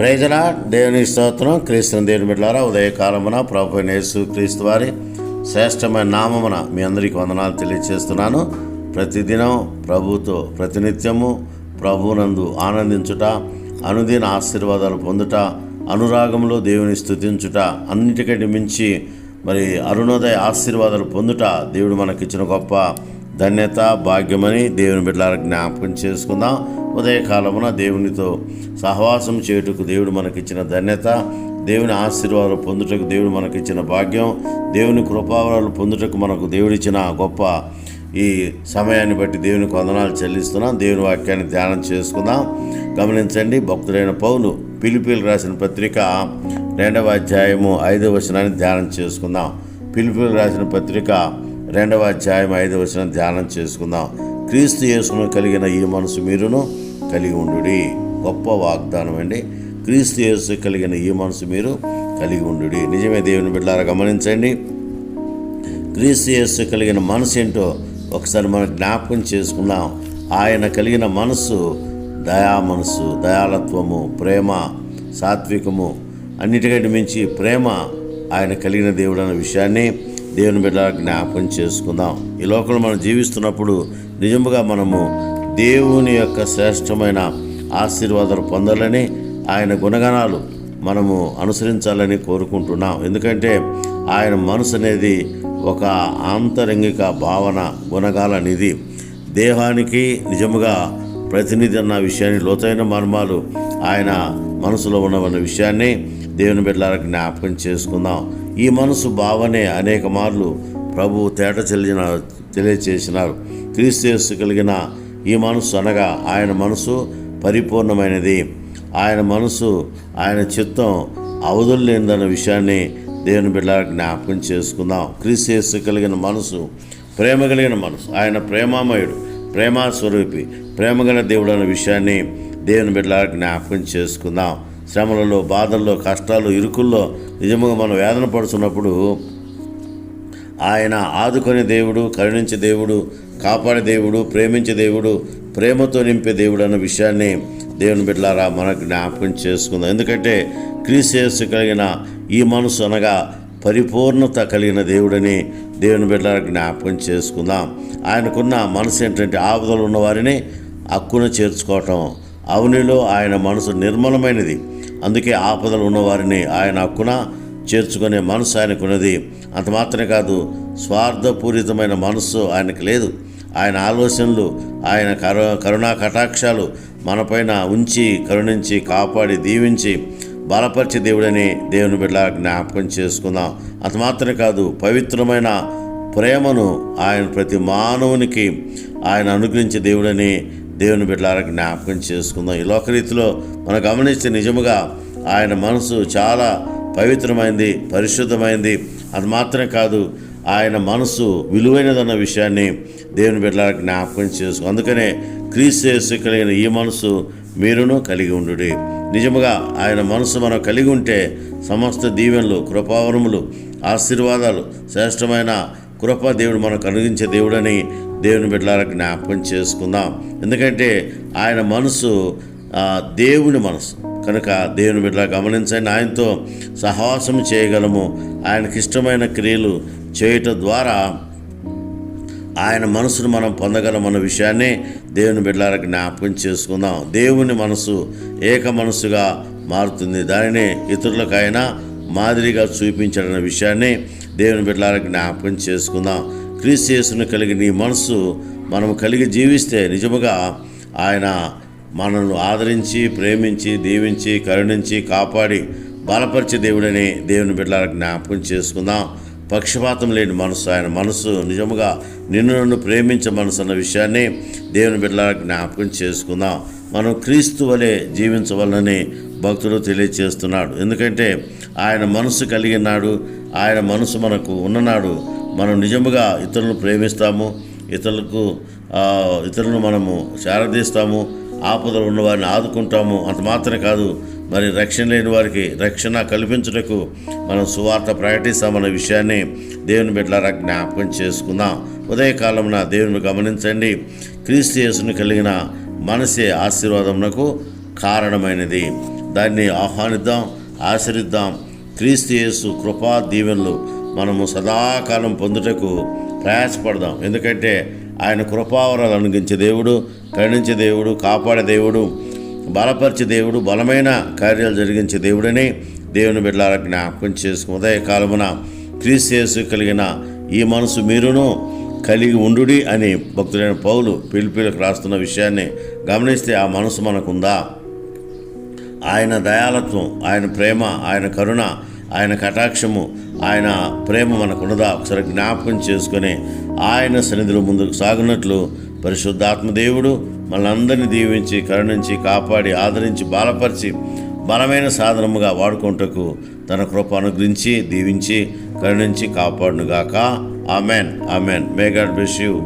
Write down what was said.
ప్రయోజన దేవుని స్తోత్రం. క్రీస్తుని దేవుని బిడ్డారా ఉదయకాలమున ప్రభు యేసు క్రీస్తు వారి శ్రేష్టమైన నామమున మీ అందరికీ వందనాలు తెలియజేస్తున్నాను ప్రతిదినం ప్రభుతో ప్రతినిత్యము ప్రభునందు ఆనందించుట అనుదిన ఆశీర్వాదాలు పొందుట అనురాగంలో దేవుని స్థుతించుట అన్నిటికంటే మించి మరి అరుణోదయ ఆశీర్వాదాలు పొందుట దేవుడు మనకిచ్చిన గొప్ప ధన్యత భాగ్యమని దేవుని బిడ్డల జ్ఞాపకం చేసుకుందాం. ఉదయకాలమున దేవునితో సహవాసం చేయుటకు దేవుడు మనకిచ్చిన ధన్యత దేవుని ఆశీర్వాదాలు పొందుటకు దేవుడు మనకిచ్చిన భాగ్యం దేవుని కృపావరాలు పొందుటకు మనకు దేవుడిచ్చిన గొప్ప ఈ సమయాన్ని బట్టి దేవునికి వందనాలు చెల్లిస్తున్నాం. దేవుని వాక్యాన్ని ధ్యానం చేసుకుందాం. గమనించండి భక్తుడైన పౌలు పిలిపిలు రాసిన పత్రిక రెండవ అధ్యాయము ఐదవ వచనాన్ని ధ్యానం చేసుకుందాం. పిలిపిలు రాసిన పత్రిక రెండవ అధ్యాయం ఐదవ వచనం ధ్యానం చేసుకుందాం. క్రీస్తు యేసును కలిగిన ఈ మనసు మీరును కలిగి ఉండుడి. గొప్ప వాగ్దానం అండి. క్రీస్తు యేసు కలిగిన ఈ మనసు మీరు కలిగి ఉండుడి. నిజమే దేవుని బిడ్డారా గమనించండి. క్రీస్తు యేసు కలిగిన మనసు ఏంటో ఒకసారి మనం జ్ఞాపకం చేసుకుందాం. ఆయన కలిగిన మనసు దయా మనసు దయాలత్వము ప్రేమ సాత్వికము అన్నిటికంటే మించి ప్రేమ ఆయన కలిగిన దేవుడు అన్న విషయాన్ని దేవుని బిడ్డ జ్ఞాపకం చేసుకుందాం. ఈ లోకంలో మనం జీవిస్తున్నప్పుడు నిజముగా మనము దేవుని యొక్క శ్రేష్టమైన ఆశీర్వాదాలు పొందాలని ఆయన గుణగణాలు మనము అనుసరించాలని కోరుకుంటున్నాం. ఎందుకంటే ఆయన మనసు అనేది ఒక ఆంతరంగిక భావన గుణగాల నిధి. దేహానికి నిజముగా ప్రతినిధి అన్న విషయాన్ని లోతైన మర్మాలు ఆయన మనసులో ఉన్నవన్న విషయాన్ని దేవుని బిడ్డల జ్ఞాపకం చేసుకుందాం. ఈ మనసు భావనే అనేక మార్లు ప్రభు తేట చెల్లిన తెలియచేసినారు. క్రీస్తు కలిగిన ఈ మనసు అనగా ఆయన మనసు పరిపూర్ణమైనది. ఆయన మనసు ఆయన చిత్తం అవధులేనిదన్న విషయాన్ని దేవుని బిడ్డ జ్ఞాపకం చేసుకుందాం. క్రీస్తు కలిగిన మనసు ప్రేమ కలిగిన మనసు. ఆయన ప్రేమామయుడు ప్రేమా స్వరూపి ప్రేమగల దేవుడు అన్న విషయాన్ని దేవుని బిడ్డ జ్ఞాపకం చేసుకుందాం. శ్రమలలో బాధల్లో కష్టాలు ఇరుకుల్లో నిజముగా మనం వేదన పడుతున్నప్పుడు ఆయన ఆదుకునే దేవుడు కరుణించే దేవుడు కాపాడే దేవుడు ప్రేమించే దేవుడు ప్రేమతో నింపే దేవుడు అన్న విషయాన్ని దేవుని బిడ్డలారా మనకు జ్ఞాపకం చేసుకుందాం. ఎందుకంటే క్రీస్తు కలిగిన ఈ మనసు అనగా పరిపూర్ణత కలిగిన దేవుడని దేవుని బిడ్డలకు జ్ఞాపకం చేసుకుందాం. ఆయనకున్న మనసు ఏంటంటే ఆపదలు ఉన్నవారిని హక్కును హక్కున చేర్చుకోవటం. అవనిలో ఆయన మనసు నిర్మలమైనది. అందుకే ఆపదలు ఉన్నవారిని ఆయన హక్కున చేర్చుకునే మనసు ఆయనకున్నది అంత మాత్రమే కాదు స్వార్థపూరితమైన మనస్సు ఆయనకు లేదు. ఆయన ఆలోచనలు ఆయన కరు కరుణా కటాక్షాలు మనపైన ఉంచి కరుణించి కాపాడి దీవించి బలపరిచే దేవుడని దేవుని బిడ్డ జ్ఞాపకం చేసుకుందాం. అంత మాత్రమే కాదు పవిత్రమైన ప్రేమను ఆయన ప్రతి మానవునికి ఆయన అనుగ్రహించే దేవుడని దేవుని బిడ్డలారా జ్ఞాపకం చేసుకుందాం. ఈ లోకరీతిలో మనం గమనిస్తే నిజముగా ఆయన మనసు చాలా పవిత్రమైంది పరిశుద్ధమైంది. అది మాత్రమే కాదు ఆయన మనసు విలువైనదన్న విషయాన్ని దేవుని బిడ్డలారా జ్ఞాపకం చేసుకో అందుకనే క్రీస్తు కలిగిన ఈ మనసు మీరును కలిగి ఉండు నిజముగా ఆయన మనసు మనం కలిగి ఉంటే సమస్త దీవెనలు కృపావరములు ఆశీర్వాదాలు శ్రేష్టమైన కృప దేవుడు మనకు అనుగించే దేవుడని దేవుని బిడ్డలారా జ్ఞాపకం చేసుకుందాం. ఎందుకంటే ఆయన మనసు దేవుని మనసు. కనుక దేవుని బిడ్డ గమనించండి ఆయనతో సహవాసం చేయగలము. ఆయనకి ఇష్టమైన క్రియలు చేయటం ద్వారా ఆయన మనసును మనం పొందగలమన్న విషయాన్ని దేవుని బిడ్డలకు జ్ఞాపకం చేసుకుందాం. దేవుని మనసు ఏక మనసుగా మారుతుంది. దానిని ఇతరులకైనా మాదిరిగా చూపించడన్న విషయాన్ని దేవుని బిడ్డలకు జ్ఞాపకం చేసుకుందాం. క్రీస్తును కలిగిన ఈ మనసు మనం కలిగి జీవిస్తే నిజముగా ఆయన మనల్ని ఆదరించి ప్రేమించి దీవించి కరుణించి కాపాడి బలపరిచే దేవుడని దేవుని బిడ్డలకు జ్ఞాపకం చేసుకుందాం. పక్షపాతం లేని మనసు ఆయన మనసు నిజముగా నిన్ను నన్ను ప్రేమించే మనసు అన్న విషయాన్ని దేవుని బిడ్డలకు జ్ఞాపకం చేసుకుందాం. మనం క్రీస్తు వలె జీవించవలనని భక్తుడు తెలియచేస్తున్నాడు. ఎందుకంటే ఆయన మనసు కలిగినాడు ఆయన మనసు మనకు ఉన్ననాడు మనం నిజముగా ఇతరులను ప్రేమిస్తాము ఇతరులకు ఇతరులను మనము శారదీస్తాము ఆపదలు ఉన్నవారిని ఆదుకుంటాము అంత మాత్రమే కాదు మరి రక్షణ లేని వారికి రక్షణ కల్పించుటకు మనం సువార్త ప్రకటిస్తామన్న విషయాన్ని దేవుని బిడ్డలారా జ్ఞాపకం చేసుకుందాం. ఉదయకాలమున దేవుని గమనించండి. క్రీస్తు కలిగిన మనసే ఆశీర్వాదమునకు కారణమైనది. దాన్ని ఆహ్వానిద్దాం ఆశ్రయిద్దాం క్రీస్తు యేసు కృపా దీవెనలు మనము సదాకాలం పొందుటకు ప్రయాసపడదాం. ఎందుకంటే ఆయన కృపావరాలు అనుగించే దేవుడు కరుణించే దేవుడు కాపాడే దేవుడు బలపరిచే దేవుడు బలమైన కార్యాలు జరిగించే దేవుడని దేవుని బిడ్డలారా జ్ఞాపకం చేసుకుని ఉదయకాలమున క్రీస్తు కలిగిన ఈ మనసు మీరును కలిగి ఉండుడి అని భక్తులైన పౌలు పిలిపిలకు రాస్తున్న విషయాన్ని గమనిస్తే ఆ మనసు మనకుందా? ఆయన దయాలత్వం ఆయన ప్రేమ ఆయన కరుణ ఆయన కటాక్షము ఆయన ప్రేమ మనకున్నదా? ఒకసారి జ్ఞాపకం చేసుకొని ఆయన సన్నిధిలో ముందుకు సాగునట్లు పరిశుద్ధాత్మ దేవుడు మనందరినీ దీవించి కరుణించి కాపాడి ఆదరించి బలపరిచి బలమైన సాధనముగా వాడుకుంటకు తన కృప అనుగ్రహించి దీవించి కరుణించి కాపాడునుగాక. Amen. Amen. May God bless you